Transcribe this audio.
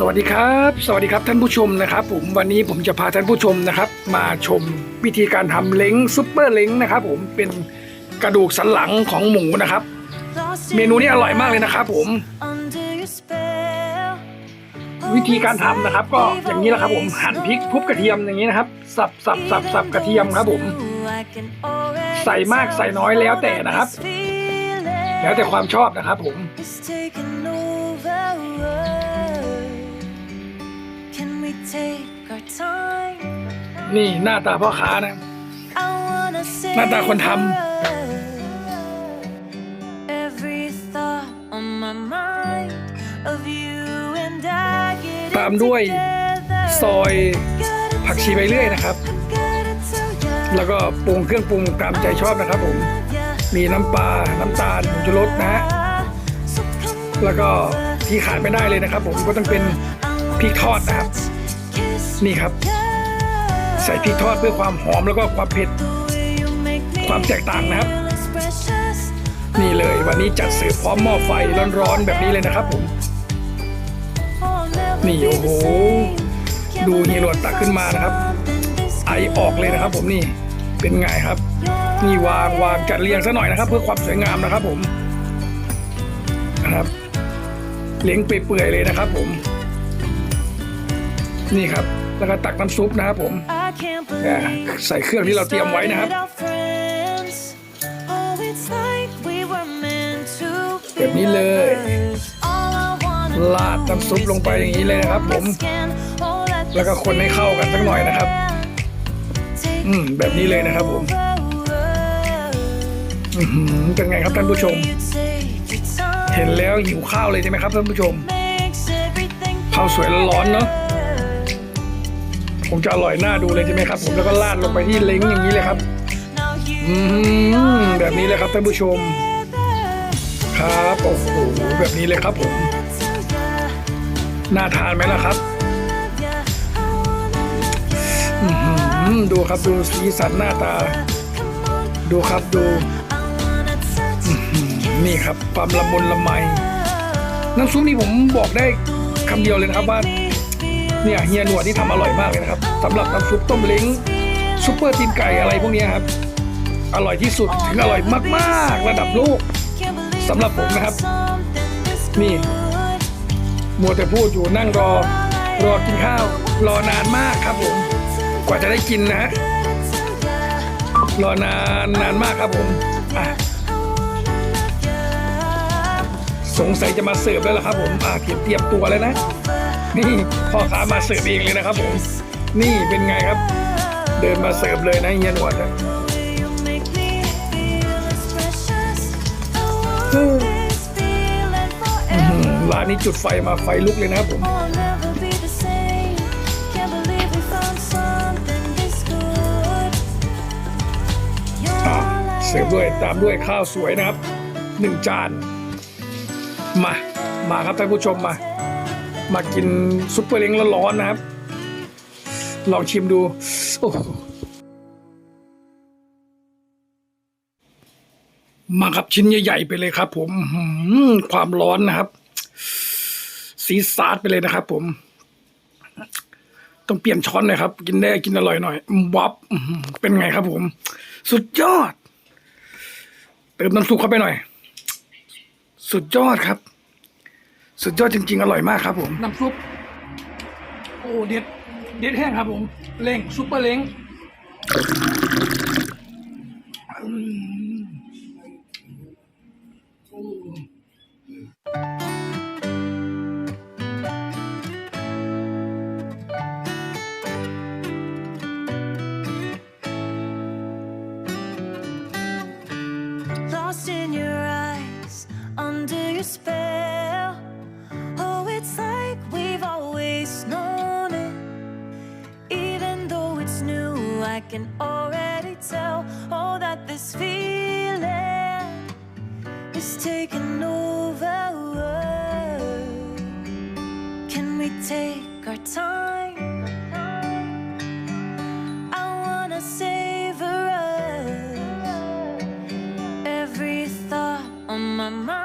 สวัสดีครับ สวัสดีครับท่านผู้ชมนะครับ ผมวันนี้ผมจะพาท่านผู้ชมนะครับ มาชมวิธีการทำเล้งซุปเปอร์เล้งนะครับ ผมเป็นกระดูกสันหลังของหมูนะครับ เมนูนี้อร่อยมากเลยนะครับ ผม วิธีการทำนะครับ ก็อย่างนี้แหละครับ ผมหั่นพริกทุบกระเทียมอย่างนี้นะครับ สับสับสับสับกระเทียมครับ ผม ใส่มากใส่น้อยแล้วแต่นะครับ แล้วแต่ความชอบนะครับ ผม นี่หน้าตาพ่อค้านะ หน้าตาคนทตามด้วยซอยผักชีใบเลื่อยนะครับ แล้วก็ปรุงเครื่องปรุงตามใจชอบนะครับผม มีน้ำปลา น้ำตาลผงชูรสนะฮะ แล้วก็ที่ขาดไม่ได้เลยนะครับผมก็ต้องเป็นพริกทอดนะครับ นี่ครับ ใส่พริกทอดเพื่อความหอมแล้วก็ความเผ็ด ความแตกต่างนะครับ นี่เลยวันนี้จัดเสิร์ฟพร้อมหม้อไฟร้อนๆแบบนี้เลยนะครับผมนี่โอ้โหดูเฮียหนวดตักขึ้นมานะครับ ไอออกเลยนะครับ ผมนี่เป็นไงครับ นี่วางวางจัดเรียงซะหน่อยนะครับ เพื่อความสวยงามนะครับ ผมนะครับเลี้ยงเปื่อยๆเลยนะครับ ผม นี่ครับ แล้วก็ตักน้ำซุปนะครับผม ใส่เครื่องที่เราเตรียมไว้นะครับแบบนี้เลยลาดน้ำซุปลงไปอย่างนี้เลยนะครับ ผม แล้วก็คนให้เข้ากันสักหน่อยนะครับ อืมแบบนี้เลยนะครับผมเป็นไงครับท่านผู้ชม เห็นแล้วหิวข้าวเลยใช่ไหมครับท่านผู้ชมข้าวสวยร้อนเนาะ คงจะอร่อยน่าดูเลยใช่ไหมครับผมแล้วก็ราดลงไปที่เล้งอย่างนี้เลยครับอืมแบบนี้เลยครับท่านผู้ชม ครับโอ้โหแบบนี้เลยครับผมน่าทานไหมล่ะครับอื้อหือดูครับดูสีสันหน้าตา ดูครับดูนี่ครับความละมุนละไมน้ำซุปนี่ผมบอกได้คำเดียวเลยนะครับว่า เนี่ยเฮียหนวดที่ทำอร่อยมากเลยนะครับสำหรับน้ำซุปต้มเล้งซุปเปอร์ตีนไก่อะไรพวกเนี้ยครับ อร่อยที่สุดถึงอร่อยมากๆ ระดับโลกสำหรับผมนะครับ นี่มัวแต่พูดอยู่นั่งรอ รอกินข้าว รอนานมากครับผม กว่าจะได้กินนะฮะรอนานนานมากครับผมอะสงสัยจะมาเสิร์ฟแล้วล่ะครับผมอะเตรียมเตรียมตัวแล้วนะ นี่พ่อค้ามาเสิร์ฟเองเลยนะครับผมนี่เป็นไงครับ เดินมาเสิร์ฟเลยนะเฮียหนวดนะอื้อหือร้านนี้จุดไฟมาไฟลุกเลยนะครับผมเสิร์ฟด้วยตามด้วยข้าวสวยนะครับหนึ่งจาน มา มาครับท่านผู้ชมมา มากินซุปเปอร์เล้งร้อนๆนะครับ ลองชิมดูโอ้มาครับชิ้นใหญ่ๆไปเลยครับ ผมความร้อนนะครับ สีซาดไปเลยนะครับ ผม ต้องเปลี่ยนช้อนหน่อยครับ กินได้กินอร่อยหน่อยวับอื้อหือเป็นไงครับ ผม สุดยอด เติมน้ำซุปเข้าไปหน่อย สุดยอดครับ สุดยอดจริงๆ อร่อยมากครับผม น้ำซุป โอ้เด็ด เด็ดแห้งครับผม เล้งซุปเปอร์เล้งอืมโอ้ Lost in your eyes, under your spell. it's like we've always known it. Even though it's new, I can already tell Oh, that this feeling is taking over. Can we take our time? I wanna savor us Every thought on my mind.